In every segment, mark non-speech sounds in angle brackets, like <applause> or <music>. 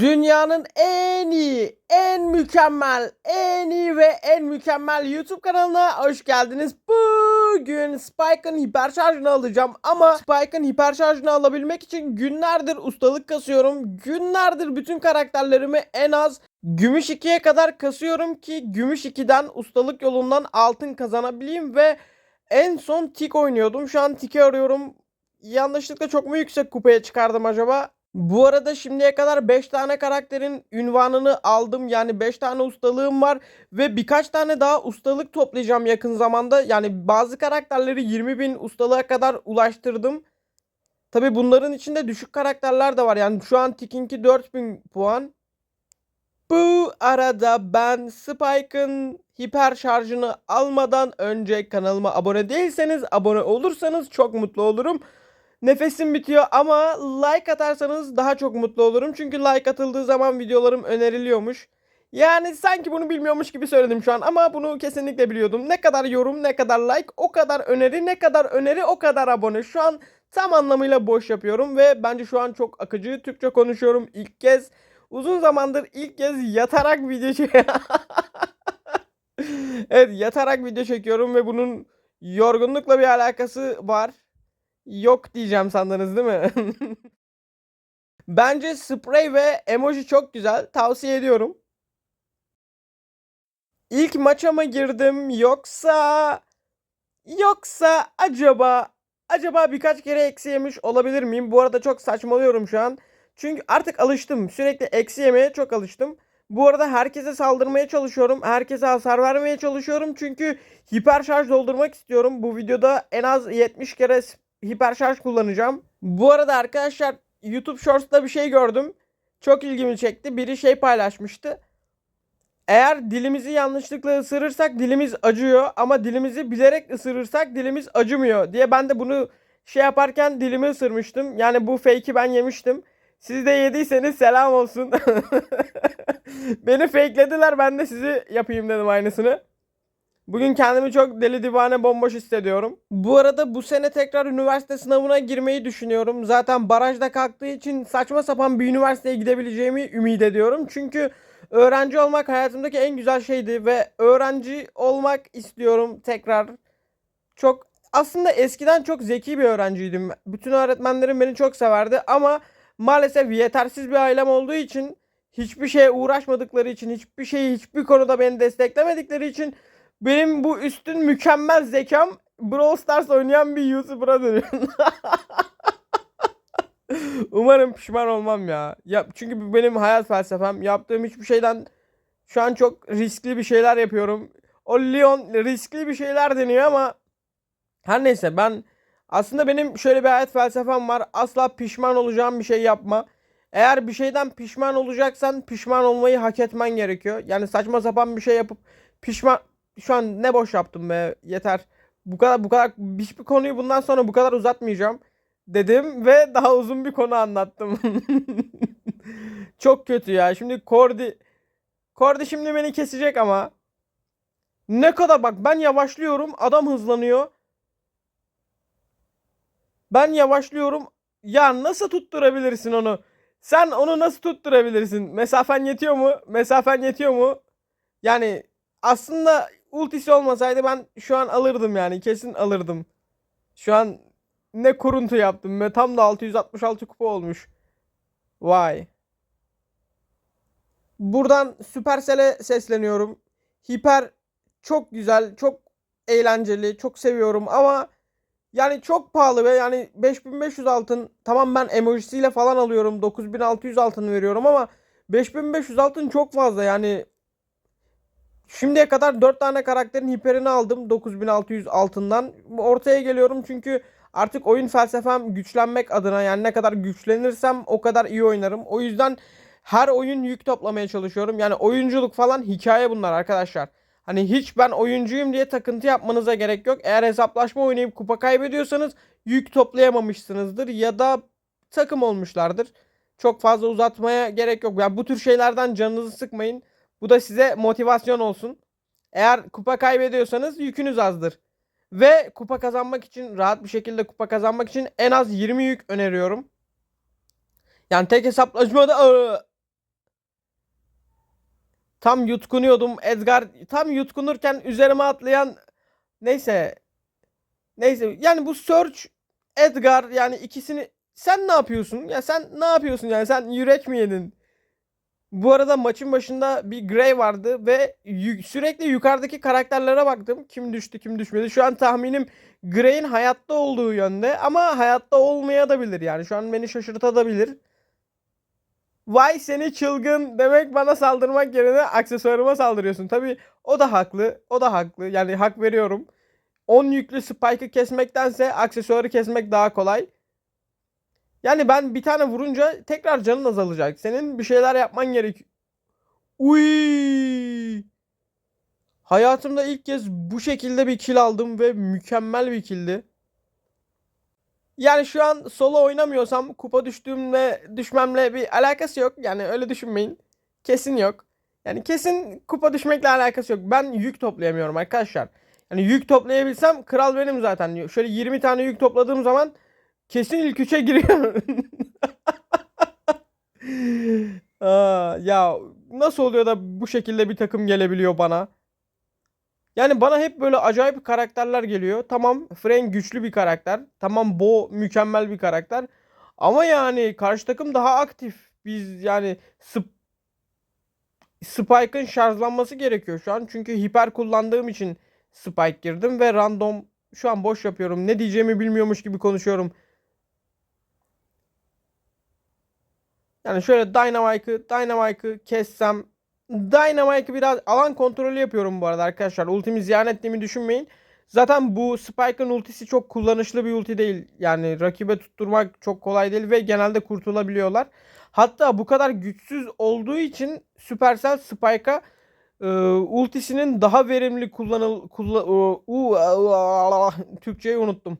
Dünyanın en iyi, en mükemmel, en iyi ve en mükemmel YouTube kanalına hoş geldiniz. Bugün Spike'ın hiperşarjını alacağım ama Spike'ın hiperşarjını alabilmek için günlerdir ustalık kasıyorum. Günlerdir bütün karakterlerimi en az gümüş 2'ye kadar kasıyorum ki gümüş 2'den ustalık yolundan altın kazanabileyim ve en son tik oynuyordum. Şu an tiki arıyorum. Yanlışlıkla çok mu yüksek kupaya çıkardım acaba? Bu arada şimdiye kadar 5 tane karakterin ünvanını aldım. Yani 5 tane ustalığım var ve birkaç tane daha ustalık toplayacağım yakın zamanda. Yani bazı karakterleri 20 bin ustalığa kadar ulaştırdım. Tabi bunların içinde düşük karakterler de var. Yani şu an Tikink'i 4000 puan. Bu arada ben Spike'ın hiper şarjını almadan önce kanalıma abone değilseniz abone olursanız çok mutlu olurum. Nefesim bitiyor ama like atarsanız daha çok mutlu olurum. Çünkü like atıldığı zaman videolarım öneriliyormuş. Yani sanki bunu bilmiyormuş gibi söyledim şu an ama bunu kesinlikle biliyordum. Ne kadar yorum, ne kadar like, o kadar öneri, ne kadar öneri, o kadar abone. Şu an tam anlamıyla boş yapıyorum ve bence şu an çok akıcı Türkçe konuşuyorum ilk kez. Uzun zamandır ilk kez yatarak video çekiyorum. <laughs> evet yatarak video çekiyorum ve bunun yorgunlukla bir alakası var. Yok diyeceğim sandınız değil mi? <laughs> Bence sprey ve emoji çok güzel. Tavsiye ediyorum. İlk maça mı girdim yoksa yoksa acaba acaba birkaç kere eksi yemiş olabilir miyim? Bu arada çok saçmalıyorum şu an. Çünkü artık alıştım. Sürekli eksi yemeye çok alıştım. Bu arada herkese saldırmaya çalışıyorum. Herkese hasar vermeye çalışıyorum. Çünkü hiper şarj doldurmak istiyorum. Bu videoda en az 70 kere hiper şarj kullanacağım. Bu arada arkadaşlar YouTube Shorts'ta bir şey gördüm. Çok ilgimi çekti. Biri şey paylaşmıştı. Eğer dilimizi yanlışlıkla ısırırsak dilimiz acıyor ama dilimizi bilerek ısırırsak dilimiz acımıyor diye ben de bunu şey yaparken dilimi ısırmıştım. Yani bu fake'i ben yemiştim. Siz de yediyseniz selam olsun. <laughs> Beni fakelediler ben de sizi yapayım dedim aynısını. Bugün kendimi çok deli divane bomboş hissediyorum. Bu arada bu sene tekrar üniversite sınavına girmeyi düşünüyorum. Zaten barajda kalktığı için saçma sapan bir üniversiteye gidebileceğimi ümit ediyorum. Çünkü öğrenci olmak hayatımdaki en güzel şeydi ve öğrenci olmak istiyorum tekrar. Çok aslında eskiden çok zeki bir öğrenciydim. Bütün öğretmenlerim beni çok severdi ama maalesef yetersiz bir ailem olduğu için hiçbir şeye uğraşmadıkları için, hiçbir şeyi hiçbir konuda beni desteklemedikleri için benim bu üstün mükemmel zekam Brawl Stars oynayan bir YouTuber'a dönüyor. <laughs> Umarım pişman olmam ya. ya. Çünkü benim hayat felsefem. Yaptığım hiçbir şeyden şu an çok riskli bir şeyler yapıyorum. O Leon riskli bir şeyler deniyor ama her neyse ben aslında benim şöyle bir hayat felsefem var. Asla pişman olacağım bir şey yapma. Eğer bir şeyden pişman olacaksan pişman olmayı hak etmen gerekiyor. Yani saçma sapan bir şey yapıp pişman şu an ne boş yaptım be yeter. Bu kadar bu kadar hiçbir konuyu bundan sonra bu kadar uzatmayacağım dedim ve daha uzun bir konu anlattım. <laughs> Çok kötü ya. Şimdi Kordi Kordi şimdi beni kesecek ama ne kadar bak ben yavaşlıyorum adam hızlanıyor. Ben yavaşlıyorum. Ya nasıl tutturabilirsin onu? Sen onu nasıl tutturabilirsin? Mesafen yetiyor mu? Mesafen yetiyor mu? Yani aslında ultisi olmasaydı ben şu an alırdım yani. Kesin alırdım. Şu an ne kuruntu yaptım ve tam da 666 kupa olmuş. Vay. Buradan Supercell'e sesleniyorum. Hiper çok güzel, çok eğlenceli, çok seviyorum ama yani çok pahalı ve yani 5500 altın tamam ben emojisiyle falan alıyorum 9600 altın veriyorum ama 5500 altın çok fazla yani Şimdiye kadar 4 tane karakterin hiperini aldım 9600 altından. Ortaya geliyorum çünkü artık oyun felsefem güçlenmek adına yani ne kadar güçlenirsem o kadar iyi oynarım. O yüzden her oyun yük toplamaya çalışıyorum. Yani oyunculuk falan hikaye bunlar arkadaşlar. Hani hiç ben oyuncuyum diye takıntı yapmanıza gerek yok. Eğer hesaplaşma oynayıp kupa kaybediyorsanız yük toplayamamışsınızdır ya da takım olmuşlardır. Çok fazla uzatmaya gerek yok. Yani bu tür şeylerden canınızı sıkmayın. Bu da size motivasyon olsun. Eğer kupa kaybediyorsanız yükünüz azdır. Ve kupa kazanmak için rahat bir şekilde kupa kazanmak için en az 20 yük öneriyorum. Yani tek hesaplaşmada Tam yutkunuyordum. Edgar tam yutkunurken üzerime atlayan neyse. Neyse yani bu Search Edgar yani ikisini sen ne yapıyorsun? Ya sen ne yapıyorsun yani sen yürek mi yedin? Bu arada maçın başında bir Gray vardı ve sürekli yukarıdaki karakterlere baktım. Kim düştü kim düşmedi. Şu an tahminim Gray'in hayatta olduğu yönde ama hayatta olmaya da bilir yani. Şu an beni şaşırtabilir. Vay seni çılgın demek bana saldırmak yerine aksesuarıma saldırıyorsun. Tabii o da haklı. O da haklı. Yani hak veriyorum. 10 yüklü spike'ı kesmektense aksesuarı kesmek daha kolay. Yani ben bir tane vurunca tekrar canın azalacak. Senin bir şeyler yapman gerek. Uy! Hayatımda ilk kez bu şekilde bir kill aldım ve mükemmel bir killdi. Yani şu an solo oynamıyorsam kupa düştüğümle düşmemle bir alakası yok. Yani öyle düşünmeyin. Kesin yok. Yani kesin kupa düşmekle alakası yok. Ben yük toplayamıyorum arkadaşlar. Yani yük toplayabilsem kral benim zaten. Şöyle 20 tane yük topladığım zaman kesin ilk üçe giriyor. <laughs> Aa, ya nasıl oluyor da bu şekilde bir takım gelebiliyor bana? Yani bana hep böyle acayip karakterler geliyor. Tamam Frank güçlü bir karakter. Tamam Bo mükemmel bir karakter. Ama yani karşı takım daha aktif. Biz yani Sp- Spike'ın şarjlanması gerekiyor şu an. Çünkü hiper kullandığım için Spike girdim ve random şu an boş yapıyorum. Ne diyeceğimi bilmiyormuş gibi konuşuyorum. Yani şöyle Dynamite'ı Dynamite'ı kessem Dynamite'ı biraz alan kontrolü yapıyorum bu arada arkadaşlar. Ultimi ziyan ettiğimi düşünmeyin. Zaten bu Spike'ın ultisi çok kullanışlı bir ulti değil. Yani rakibe tutturmak çok kolay değil ve genelde kurtulabiliyorlar. Hatta bu kadar güçsüz olduğu için Supercell Spike'a e, ultisinin daha verimli kullanıl kullan u, Türkçeyi unuttum.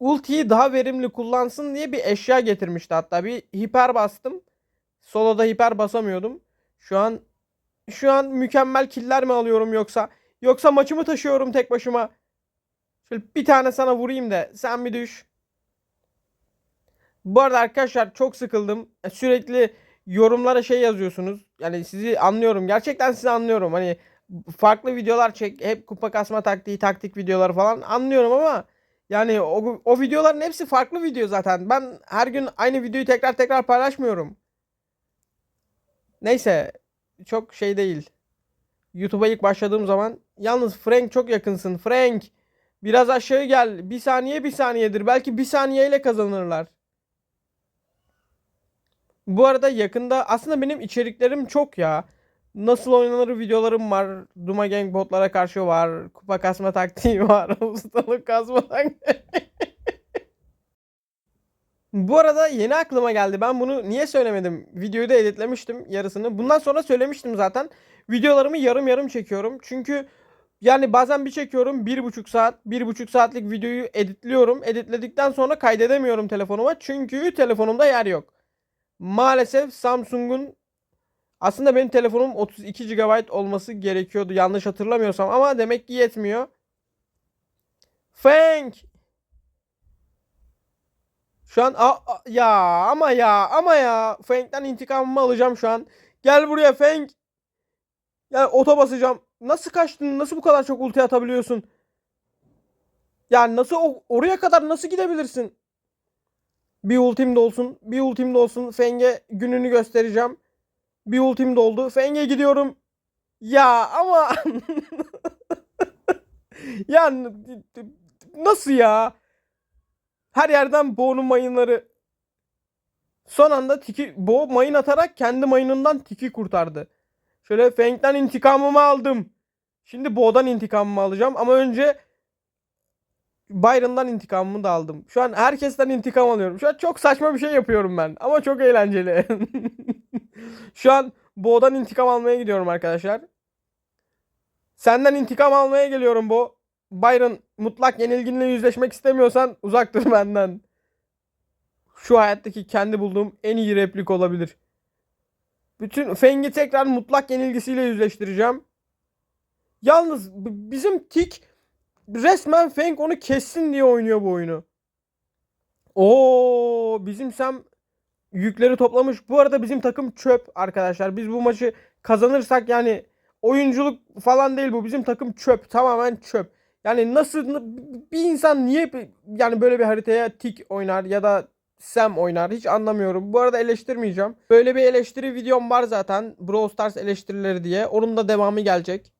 Ultiyi daha verimli kullansın diye bir eşya getirmişti hatta. Bir hiper bastım. Solo'da hiper basamıyordum. Şu an şu an mükemmel killer mi alıyorum yoksa yoksa maçımı taşıyorum tek başıma. Şöyle bir tane sana vurayım da sen bir düş. Bu arada arkadaşlar çok sıkıldım. E, Sürekli yorumlara şey yazıyorsunuz. Yani sizi anlıyorum. Gerçekten sizi anlıyorum. Hani farklı videolar çek. Hep kupa kasma taktiği, taktik videoları falan anlıyorum ama yani o, o videoların hepsi farklı video zaten. Ben her gün aynı videoyu tekrar tekrar paylaşmıyorum. Neyse çok şey değil. YouTube'a ilk başladığım zaman yalnız Frank çok yakınsın. Frank biraz aşağı gel. Bir saniye bir saniyedir. Belki bir saniyeyle kazanırlar. Bu arada yakında aslında benim içeriklerim çok ya. Nasıl oynanır videolarım var. Duma Gang botlara karşı var. Kupa kasma <laughs> taktiği var. Ustalık kasma taktiği. <laughs> Bu arada yeni aklıma geldi. Ben bunu niye söylemedim? Videoyu da editlemiştim yarısını. Bundan sonra söylemiştim zaten. Videolarımı yarım yarım çekiyorum. Çünkü yani bazen bir çekiyorum bir buçuk saat, bir buçuk saatlik videoyu editliyorum. Editledikten sonra kaydedemiyorum telefonuma. Çünkü telefonumda yer yok. Maalesef Samsung'un aslında benim telefonum 32 GB olması gerekiyordu yanlış hatırlamıyorsam ama demek ki yetmiyor. Frank şu an a, a- ya ama ya ama ya Frank'ten intikamımı alacağım şu an. Gel buraya Frank. Ya oto basacağım. Nasıl kaçtın? Nasıl bu kadar çok ulti atabiliyorsun? Yani nasıl oraya kadar nasıl gidebilirsin? Bir ultim de olsun. Bir ultim de olsun. Feng'e gününü göstereceğim. Bir ultim doldu. Feng'e gidiyorum. Ya ama <laughs> ya n- nasıl ya? Her yerden Bo'nun mayınları. Son anda tiki, Bo mayın atarak kendi mayınından tiki kurtardı. Şöyle Feng'den intikamımı aldım. Şimdi Bo'dan intikamımı alacağım ama önce Byron'dan intikamımı da aldım. Şu an herkesten intikam alıyorum. Şu an çok saçma bir şey yapıyorum ben ama çok eğlenceli. <laughs> Şu an Bo'dan intikam almaya gidiyorum arkadaşlar. Senden intikam almaya geliyorum Bo. Byron mutlak yenilginle yüzleşmek istemiyorsan uzak dur <laughs> benden. Şu hayattaki kendi bulduğum en iyi replik olabilir. Bütün Feng'i tekrar mutlak yenilgisiyle yüzleştireceğim. Yalnız bizim tik resmen Feng onu kessin diye oynuyor bu oyunu. Oo bizim Sam yükleri toplamış. Bu arada bizim takım çöp arkadaşlar. Biz bu maçı kazanırsak yani oyunculuk falan değil bu. Bizim takım çöp. Tamamen çöp. Yani nasıl bir insan niye yani böyle bir haritaya tik oynar ya da Sam oynar hiç anlamıyorum. Bu arada eleştirmeyeceğim. Böyle bir eleştiri videom var zaten. Brawl Stars eleştirileri diye. Onun da devamı gelecek.